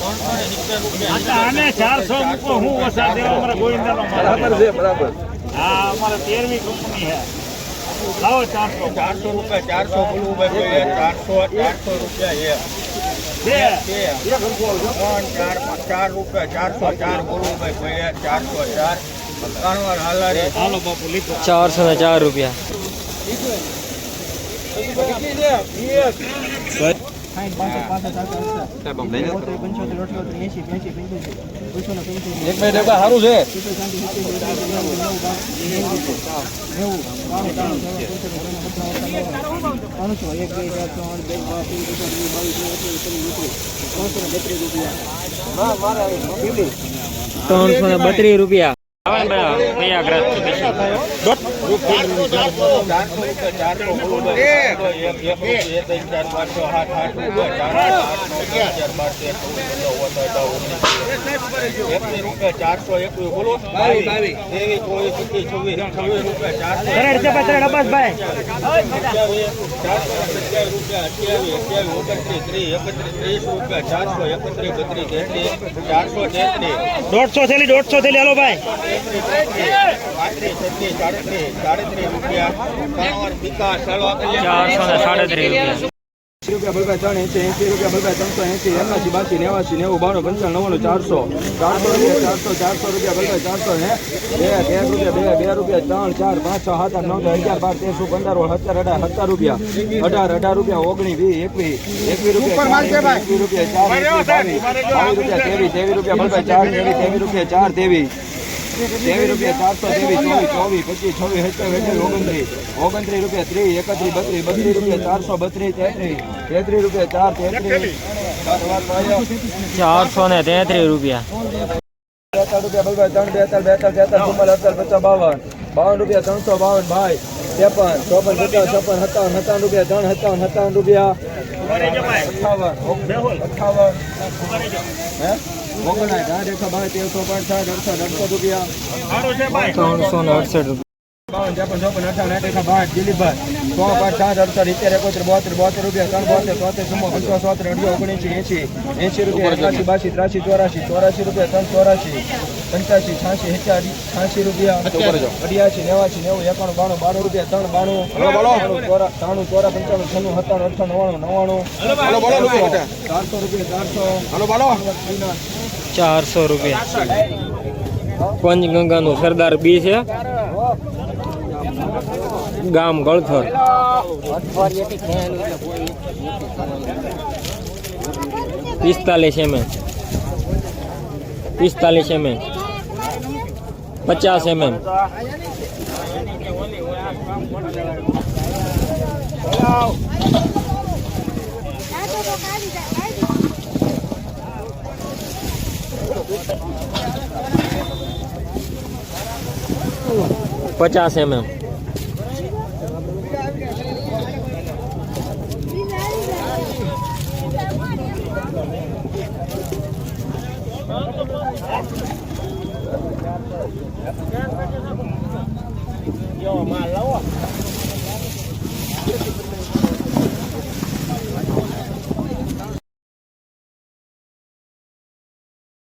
આને ચારસો મૂકો હું વસા દેવા અમારા ગોવિંદાનો માલ બરાબર છે બરાબર. હા અમારે તેરમી કંપની છે. લાવો ચારસો. ચારસો રૂપિયા ચારસો બોલવું ભાઈ ચારસો ચારસો રૂપિયા બે. છે ત્રણ ચાર ચાર રૂપિયા ચારસો ચાર બોલવું ભાઈ ચારસો ચાર. ત્રણ વાર હાલારી. હાલો બાપુ લીધો. ચારસો ને ચાર રૂપિયા. એક બે ડબ્બા સારું છે ત્રણસો ને બત્રીસ રૂપિયા એક ત્રણ દસ અગિયાર બાર તેર ચૌદ પંદર રૂપિયા ચારસો એકવીસ બોલો બાવીસ ત્રેવીસ ચોવીસ પચીસ છવ્વીસ છવ્વીસ રૂપિયા ચારસો દોઢસો થેલી દોઢસો થેલી હાલો ભાઈ ચારસો ને સાડત્રીસ રૂપિયા. રૂપિયા બલભાઈ ત્રણ એસી એસી રૂપિયા બલભાઈ ત્રણસો એસી એકાસી બાસી નેવાસી નેવું બાણું પંચાવન નવ્વાણું ચારસો. ચારસો રૂપિયા ચારસો ચારસો રૂપિયા બલભાઈ ચારસો ને બે બે રૂપિયા બે બે રૂપિયા ત્રણ ચાર પાંચ છ સાત આઠ નવ દસ અગિયાર બાર તેર ચૌદ પંદર સત્તર અઢાર સત્તર રૂપિયા. અઢાર અઢાર રૂપિયા ઓગણીસ વીસ એકવીસ એકવીસ રૂપિયા ચાર, એકવીસ રૂપિયા ચાર બાવીસ બાવીસ રૂપિયા ત્રેવીસ ત્રેવીસ રૂપિયા બલભાઈ ચાર ત્રેવીસ ત્રેવીસ રૂપિયા ચાર ત્રેવીસ. ત્રેવીસ રૂપિયા ચારસો ત્રેવીસ ચોવીસ ચોવીસ પચીસ છવ્વીસ સત્યાવીસ અઠ્યાવીસ ઓગણત્રીસ. ઓગણત્રીસ રૂપિયા ત્રીસ એકત્રીસ બત્રીસ બત્રીસ રૂપિયા ચારસો બત્રીસ તેત્રીસ. તેત્રીસ રૂપિયા ચાર તેત્રીસ. ચારસો ને તેત્રીસ રૂપિયા. બેતાળ રૂપિયા બલભાઈ ત્રણ બેતાળ બેતાળ તેતાળ ચુમ્માલ અડતાળ પચાસ બાવન. બાવન રૂપિયા ત્રણસો બાવન ભાઈ. ત્રેપન ચોપન પચાસ છપ્પન સત્તાવન સત્તાવન રૂપિયા ત્રણ સત્તાવન સત્તાવન રૂપિયા. અઠાવન અઠાવન. હે? ઓગણાઠ આઠ એકસો બાર તેરસો પાંચ સાઠ અડસઠ અડસઠ રૂપિયા ત્રણસો ને અડસઠ રૂપિયા. બાવન ત્રેપન ચોપન અઠાવન એકસો બાર દિલીપભાઈ. સો પાંચ સાત અડસઠ ઇત્તેર એકોતેર બોતેર બોતેર રૂપિયા ત્રણ બોતેર ચોતેર ચુમ્મો પંચો સોતેર અઢીસો ઓગણીસી એસી એસી રૂપિયા એકાસી બાસી ત્રાસી ચોરાસી ચોરાસી રૂપિયા ત્રણ ચોરાસી પંચ્યાસી છ્યાસી એચ્યાસી છ્યાસી રૂપિયા અઢિયાસી નેવાસી નેવું એકાણું બાણું બાણું રૂપિયા ત્રણ બાણું ત્રાણું ચોરા પંચાણું છન્નું સત્તાણું અઠાણું નવ્વાણું નવ્વાણું. ચારસો રૂપિયા ચારસો. ચારસો રૂપિયા. પંચગંગાનું સરદાર બી છે. ગામ ગળથર પિસ્તાલીસ એમએમ પિસ્તાલીસ એમએમ પચાસ એમએમ પચાસ Thank you.